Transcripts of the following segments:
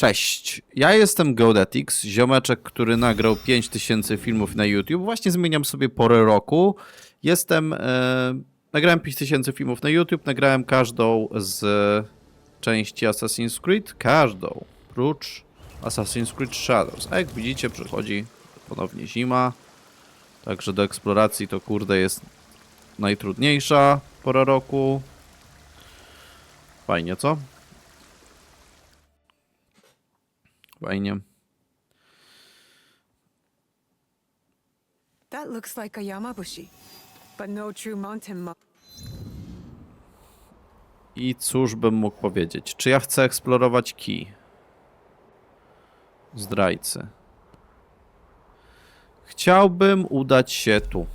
Cześć, ja jestem Geodetics, ziomeczek, który nagrał 5000 filmów na YouTube. Właśnie zmieniam sobie porę roku. Jestem, e, nagrałem 5000 filmów na YouTube, nagrałem każdą z części Assassin's Creed, każdą, prócz Assassin's Creed Shadows. A jak widzicie, przychodzi ponownie zima, także do eksploracji to kurde jest najtrudniejsza pora roku. Fajnie, co? Fajnie. That looks like a Yamabushi, but no true mountain mo- I cóż bym mógł powiedzieć? Czy ja chcę eksplorować kij? Zdrajcy. Chciałbym udać się tu.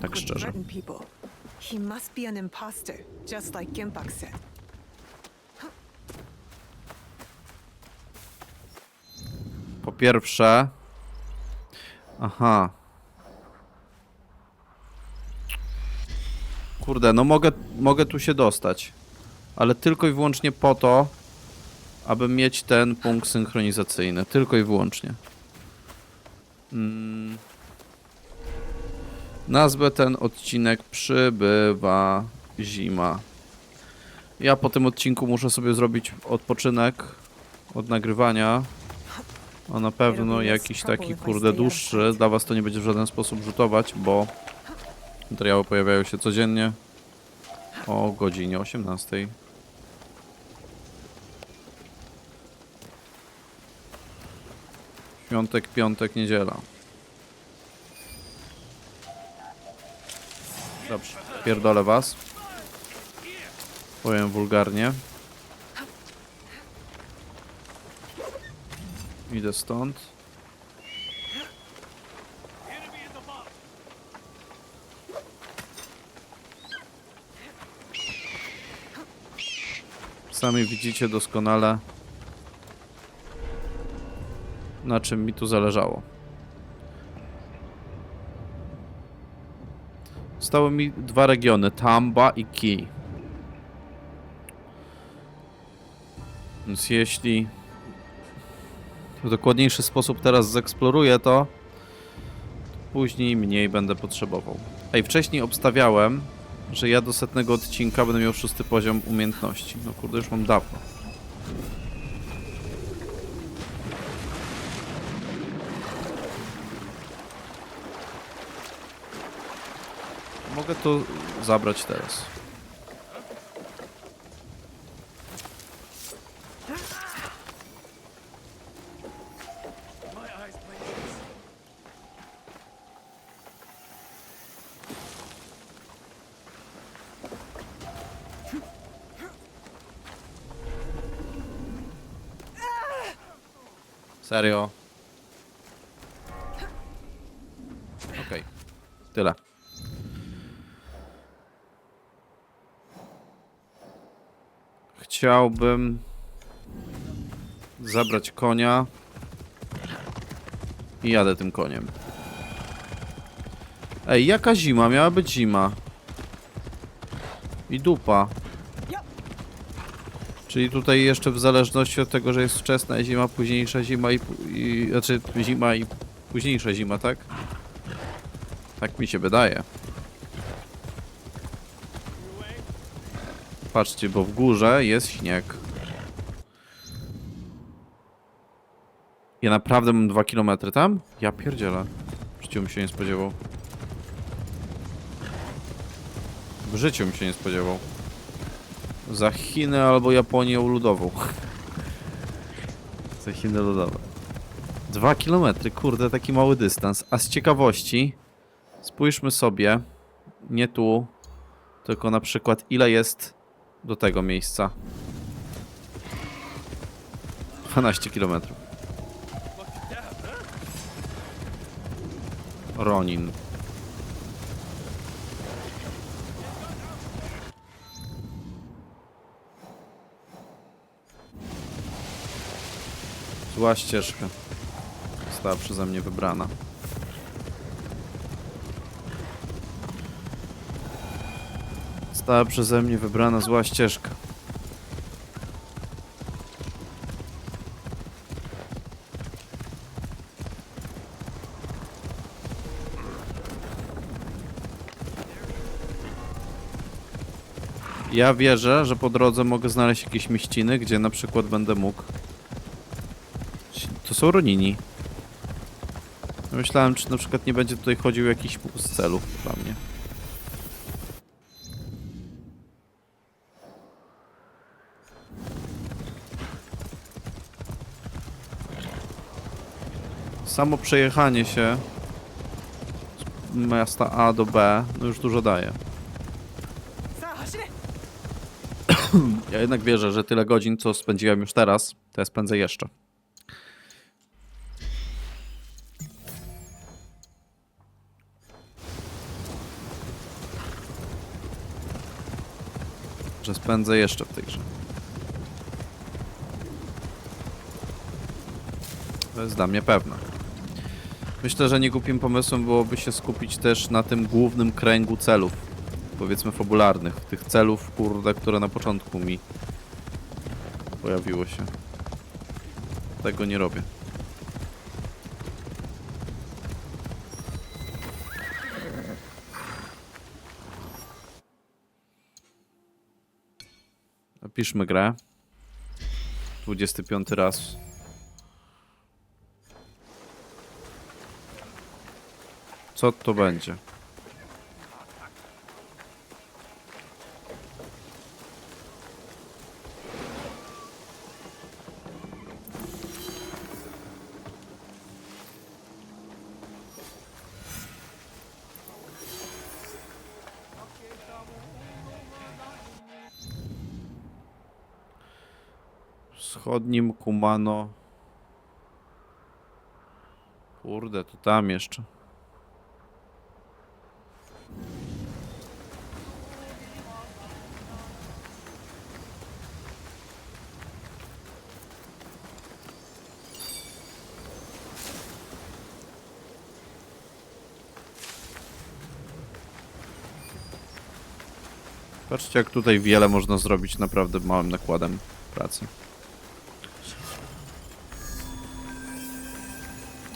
Tak szczerze. threaten people. He must be an imposter, just like Gimpak said. Pierwsze... Aha. Kurde, no mogę, mogę tu się dostać. Ale tylko i wyłącznie po to, aby mieć ten punkt synchronizacyjny. Tylko i wyłącznie. Mm. Nazwę ten odcinek Przybywa Zima. Ja po tym odcinku muszę sobie zrobić odpoczynek od nagrywania. A na pewno jakiś taki kurde dłuższy. Dla was to nie będzie w żaden sposób rzutować, bo materiały pojawiają się codziennie o godzinie 18. Piątek, piątek, niedziela. Dobrze, pierdolę was. Powiem wulgarnie. Idę stąd. Sami widzicie doskonale, na czym mi tu zależało. Zostały mi dwa regiony, Tamba i Ki. Więc jeśli w dokładniejszy sposób teraz zeeksploruję to, później mniej będę potrzebował. Ej, wcześniej obstawiałem, że ja do setnego odcinka będę miał szósty poziom umiejętności. No kurde, już mam dawno. Mogę to zabrać teraz. Serio? Okej. Tyle. Chciałbym zabrać konia i jadę tym koniem. Ej, jaka zima? Miała być zima. I dupa. Czyli tutaj jeszcze w zależności od tego, że jest wczesna zima, późniejsza zima i, i znaczy zima i późniejsza zima, tak? Tak mi się wydaje. Patrzcie, bo w górze jest śnieg. Ja naprawdę mam 2 km tam? Ja pierdzielę. W życiu bym się nie spodziewał. W życiu bym się nie spodziewał. Za Chiny albo Japonię ludową. Za Chiny ludowe. 2 km, kurde, taki mały dystans. A z ciekawości, spójrzmy sobie, nie tu, tylko na przykład ile jest do tego miejsca. 12 km. Ronin. Była ścieżka. Została przeze mnie wybrana. Została przeze mnie wybrana zła ścieżka. Ja wierzę, że po drodze mogę znaleźć jakieś mieściny, gdzie na przykład będę mógł są ronini. Myślałem, czy na przykład nie będzie tutaj chodził jakiś z celów dla mnie. Samo przejechanie się z miasta A do B no już dużo daje. Ja jednak wierzę, że tyle godzin, co spędziłem już teraz, to ja spędzę jeszcze. Spędzę jeszcze w tej grze. To jest dla mnie pewne. Myślę, że niegłupim pomysłem byłoby się skupić też na tym głównym kręgu celów, powiedzmy fabularnych, tych celów, kurde, które na początku mi pojawiło się. Tego nie robię. Napiszmy grę. 25 raz. Co to będzie? Wschodnim Kumano. Kurde, to tam jeszcze. Patrzcie, jak tutaj wiele można zrobić naprawdę małym nakładem pracy.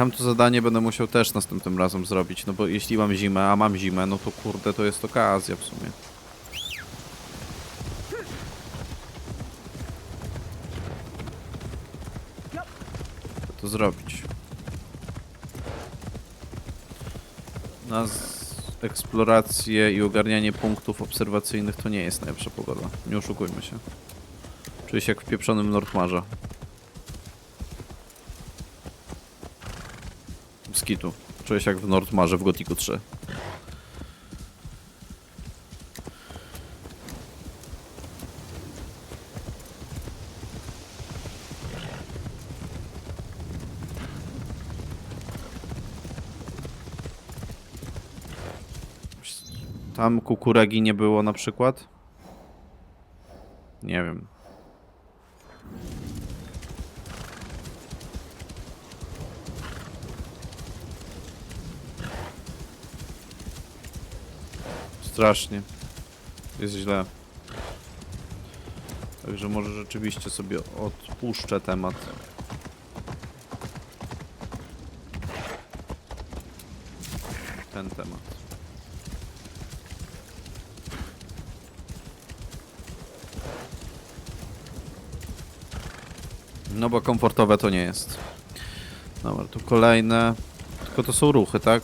Tamto zadanie będę musiał też następnym razem zrobić, no bo jeśli mam zimę, a mam zimę, no to kurde, to jest okazja w sumie. To zrobić. Na eksplorację i ogarnianie punktów obserwacyjnych to nie jest najlepsza pogoda. Nie oszukujmy się. Czuję się jak w pieprzonym Nordmarze. Skitu. Czuję jak w Nordmarze w Gotiku 3. Tam kukuregi nie było na przykład? Nie wiem. Strasznie. Jest źle. Także może rzeczywiście sobie odpuszczę temat. Ten temat. No bo komfortowe to nie jest. Dobra, tu kolejne. Tylko to są ruchy, tak?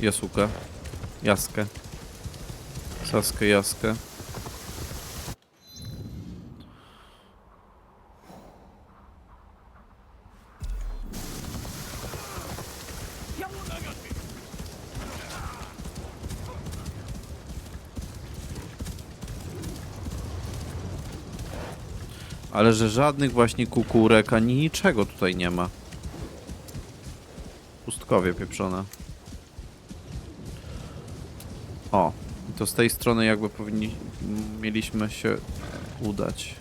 Jasukę. Jaskę. Saskę, jaskę. Ale że żadnych właśnie kukurek ani niczego tutaj nie ma. Pustkowie pieprzone. O, i to z tej strony jakby powinni mieliśmy się udać.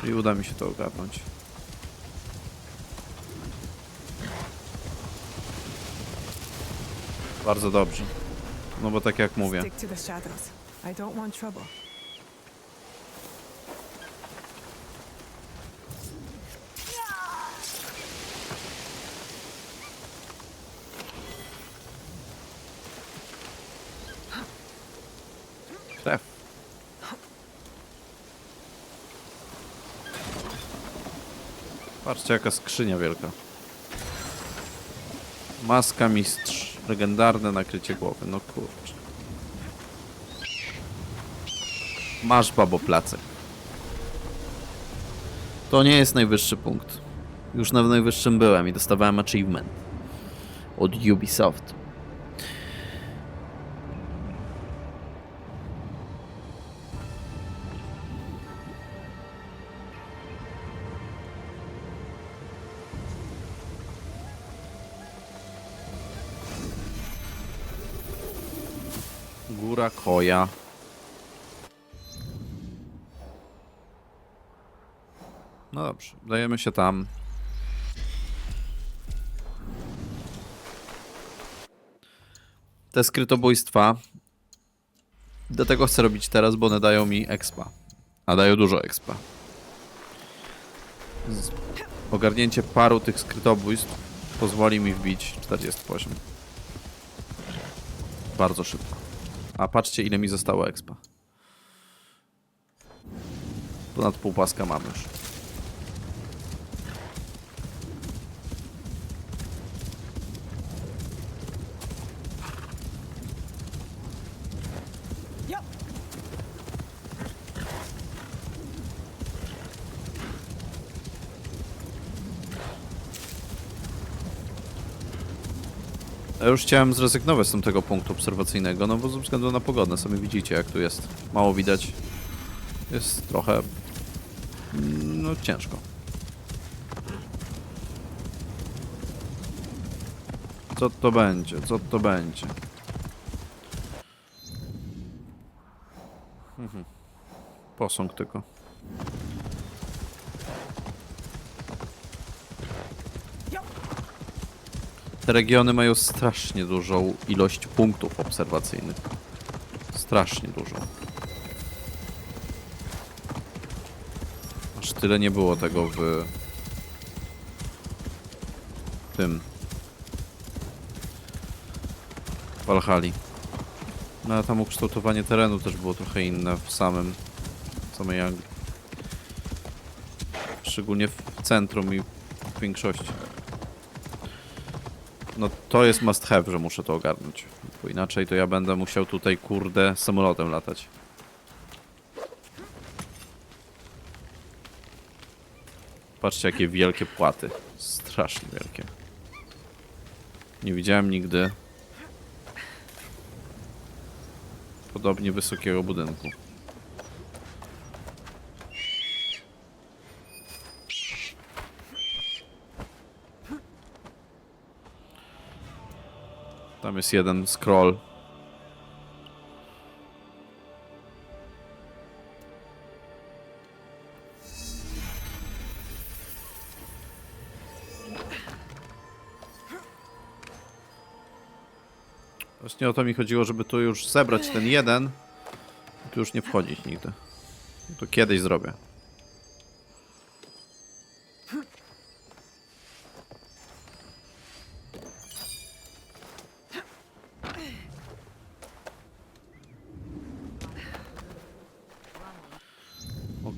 Czyli uda mi się to ogarnąć. Bardzo dobrze. No bo tak jak mówię. Szef. Patrzcie jaka skrzynia wielka. Maska mistrz. Legendarne nakrycie głowy. No kurczę. Masz babo placek. To nie jest najwyższy punkt. Już na najwyższym byłem i dostawałem achievement od Ubisoft. Góra Koja. No dobrze, dajemy się tam. Te skrytobójstwa. Dlatego chcę robić teraz, bo one dają mi expa. A dają dużo expa. Ogarnięcie paru tych skrytobójstw pozwoli mi wbić 40 poziom. Bardzo szybko. A patrzcie ile mi zostało expa. Ponad pół paska mam już. Już chciałem zrezygnować z tego punktu obserwacyjnego, no bo ze względu na pogodę, sami widzicie jak tu jest. Mało widać. Jest trochę... mm, no ciężko. Co to będzie? Co to będzie? Mhm. Posąg tylko. Te regiony mają strasznie dużą ilość punktów obserwacyjnych. Strasznie dużo. Aż tyle nie było tego w tym w Valhalla. No a tam ukształtowanie terenu też było trochę inne w samym w samej Anglii. Szczególnie w centrum i w większości. No to jest must have, że muszę to ogarnąć. Bo inaczej to ja będę musiał tutaj, kurde, samolotem latać. Patrzcie, jakie wielkie płaty. Strasznie wielkie. Nie widziałem nigdy podobnie wysokiego budynku. Tam jest jeden scroll. Właśnie o to mi chodziło, żeby tu już zebrać ten jeden i tu już nie wchodzić nigdy. To kiedyś zrobię.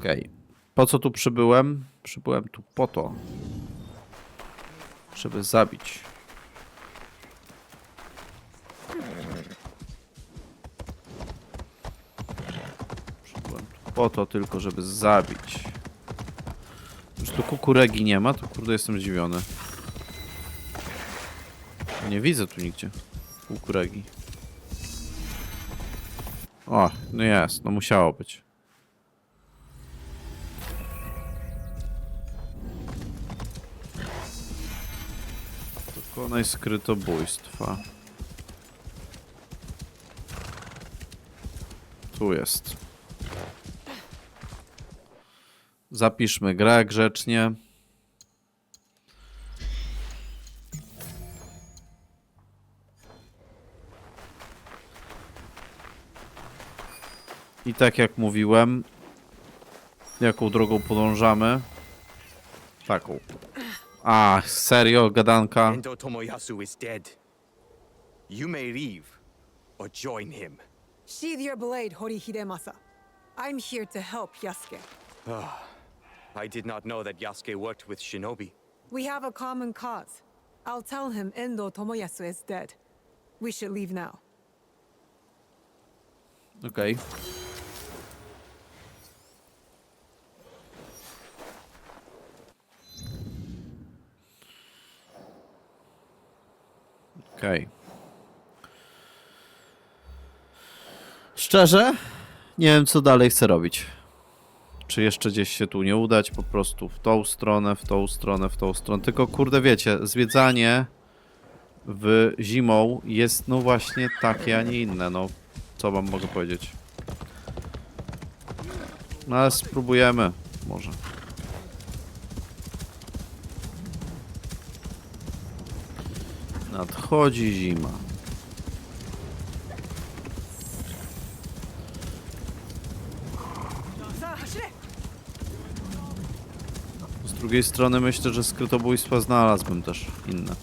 Okej. Po co tu przybyłem? Przybyłem tu po to, żeby zabić. Przybyłem tu po to tylko, żeby zabić. Już tu kukuregi nie ma, to kurde jestem zdziwiony. Nie widzę tu nigdzie kukuregi. O, no jest, no musiało być. Dokonaj skrytobójstwa. Tu jest. Zapiszmy grę grzecznie. I tak jak mówiłem, jaką drogą podążamy? Taką. A, serio, gadanka. Endo Tomoyasu is dead. You may leave or join him. Sheathe your blade, Horihide Hidemasa. I'm here to help Yasuke. Ah, I did not know that Yasuke worked with shinobi. We have a common cause. I'll tell him Endo Tomoyasu is dead. We should leave now. Okej. Okej. Szczerze, nie wiem co dalej chcę robić. Czy jeszcze gdzieś się tu nie udać, po prostu w tą stronę, w tą stronę, w tą stronę. Tylko kurde wiecie, zwiedzanie w zimą jest no właśnie takie, a nie inne. No, co wam mogę powiedzieć? No ale spróbujemy, może. Nadchodzi zima. Z drugiej strony myślę, że skrytobójstwa znalazłbym też inne.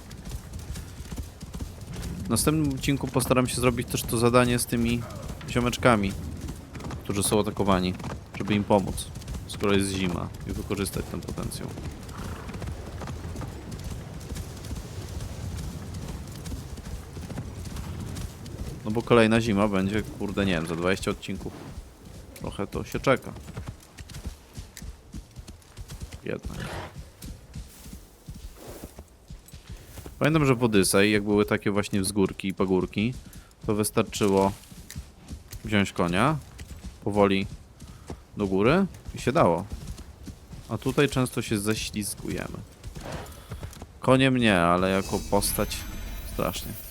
W następnym odcinku postaram się zrobić też to zadanie z tymi ziomeczkami, którzy są atakowani, żeby im pomóc, skoro jest zima i wykorzystać ten potencjał. No bo kolejna zima będzie, kurde, nie wiem, za 20 odcinków. Trochę to się czeka. Jednak. Pamiętam, że w Odyssey, jak były takie właśnie wzgórki i pagórki, to wystarczyło wziąć konia, powoli do góry i się dało. A tutaj często się ześlizgujemy. Koniem nie, ale jako postać strasznie.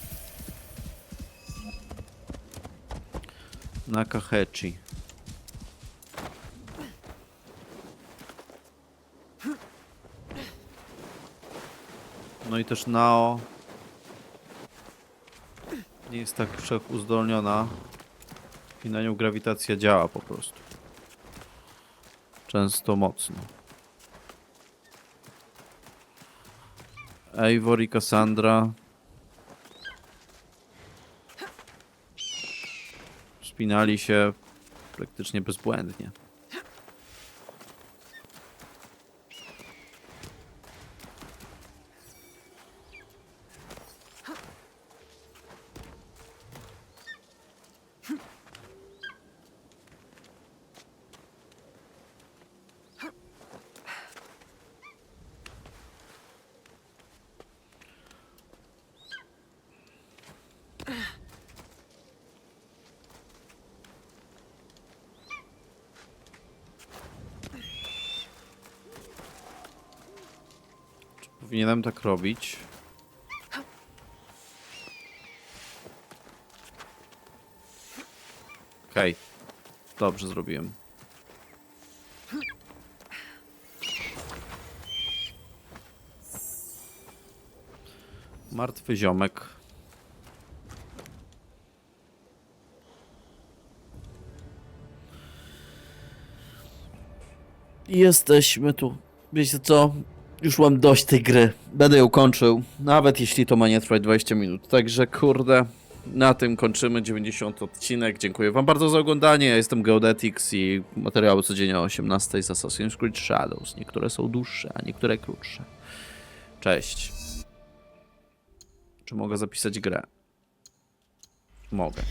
Nakahechi. No i też Nao nie jest tak wszechuzdolniona i na nią grawitacja działa po prostu. Często mocno. Eivor i Cassandra wspinali się praktycznie bezbłędnie. Powinienem tak robić? Okej. Dobrze zrobiłem. Martwy ziomek. Jesteśmy tu. Wiecie co? Już mam dość tej gry. Będę ją kończył, nawet jeśli to ma nie trwać 20 minut. Także kurde, na tym kończymy 90 odcinek. Dziękuję wam bardzo za oglądanie. Ja jestem Geodetics i materiały codziennie o 18 z Assassin's Creed Shadows. Niektóre są dłuższe, a niektóre krótsze. Cześć. Czy mogę zapisać grę? Mogę.